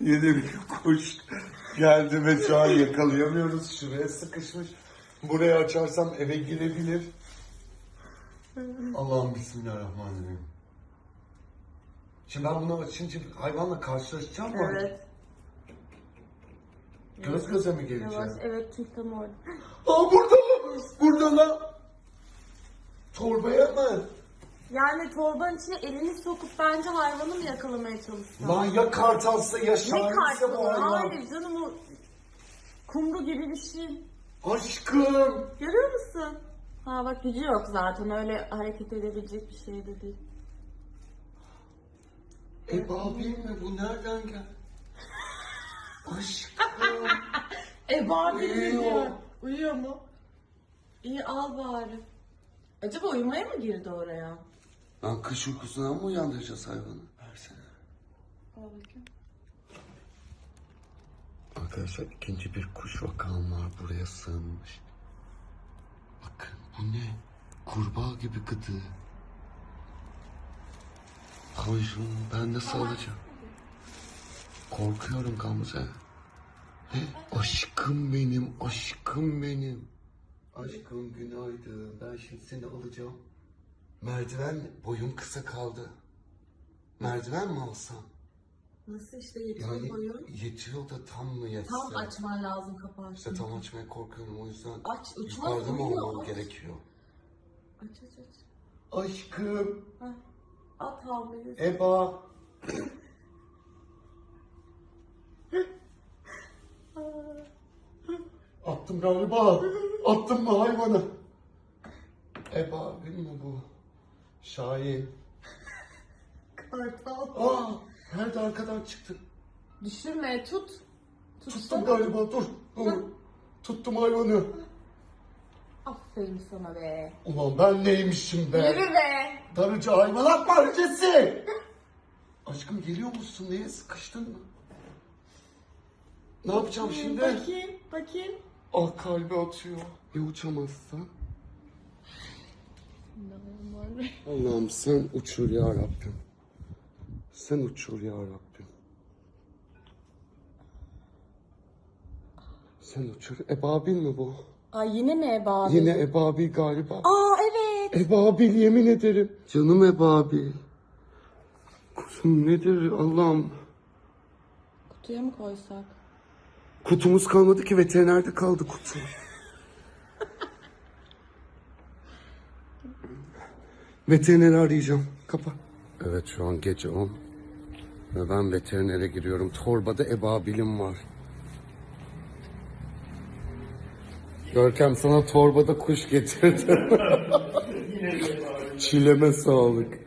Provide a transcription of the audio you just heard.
Yeni bir kuş geldi ve şu an yakalayamıyoruz. Şuraya sıkışmış. Burayı açarsam eve girebilir. Allah'ım bismillahirrahmanirrahim. Şimdi ben bunu açınca hayvanla karşılaşacağım mı? Evet. Göz göze mi geleceğim? Yavaş. Evet çünkü tam orada. Aa burada lan! Burada lan! Torbaya mı? Yani torbanın içine elini sokup bence hayvanı mı yakalamaya çalışsan? Lan ya kartalsa ya ne şahinse bu kartı? hayvan. Hayır canım o kumru gibi bir şey. Aşkım! Görüyor musun? Ha bak gücü yok zaten öyle hareket edebilecek bir şey de değil. E babi mi bu nereden gel? Aşkım! E bari Uyuyor. uyuyor. Uyuyor mu? İyi al bari. Acaba uyumaya mı girdi oraya? Lan kış uykusundan mı uyandıracağız hayvanı? Versene. Al bakayım. Arkadaşlar ikinci bir kuş vakam var buraya sığınmış. Bakın bu ne? Kurbağa gibi gıdı. Kavuşum ben nasıl alacağım? Korkuyorum Gamze. He, aşkım benim, aşkım benim. Aşkım günaydın. Ben şimdi seni alacağım. Merdiven mi? Boyum kısa kaldı. Merdiven mi alsam? Nasıl işte yetiyor Yani boyun? yetiyor da tam mı yetse? Tam açman lazım kapağı. İşte tam açmaya korkuyorum o yüzden. Aç, uçmaz, Yukarıda mı uyuyor, olmam aç. gerekiyor? Aç aç aç. Aşkım. Heh. At havluyu. Eba. Attım galiba. Attım mı hayvanı? Eba değil mi bu? Şahin. Kartal. Aa, nerede arkadan çıktı? Düşürme tut. Tuttum Tutsana. galiba dur. dur. Tuttum hayvanı. Aferin sana be. Ulan ben neymişim be? Yürü be. Darıcı hayvanat bahçesi. Aşkım geliyor musun? Neye sıkıştın mı? Ne yapacağım şimdi? Bakayım bakayım. Ah kalbi atıyor. Ya uçamazsa? Allah'ım sen uçur ya Rabbim. Sen uçur ya Rabbim. Sen uçur. Ebabil mi bu? Ay yine mi Eba? Yine Ebabil galiba. Aa evet. Ebabil yemin ederim. Canım Ebabil. Kuzum nedir Allah'ım. Kutuya mı koysak? Kutumuz kalmadı ki veterinerde kaldı kutu. Veterineri arayacağım. Kapa. Evet şu an gece 10. Ve ben veterinere giriyorum. Torbada ebabilim var. Görkem sana torbada kuş getirdim. Çileme sağlık.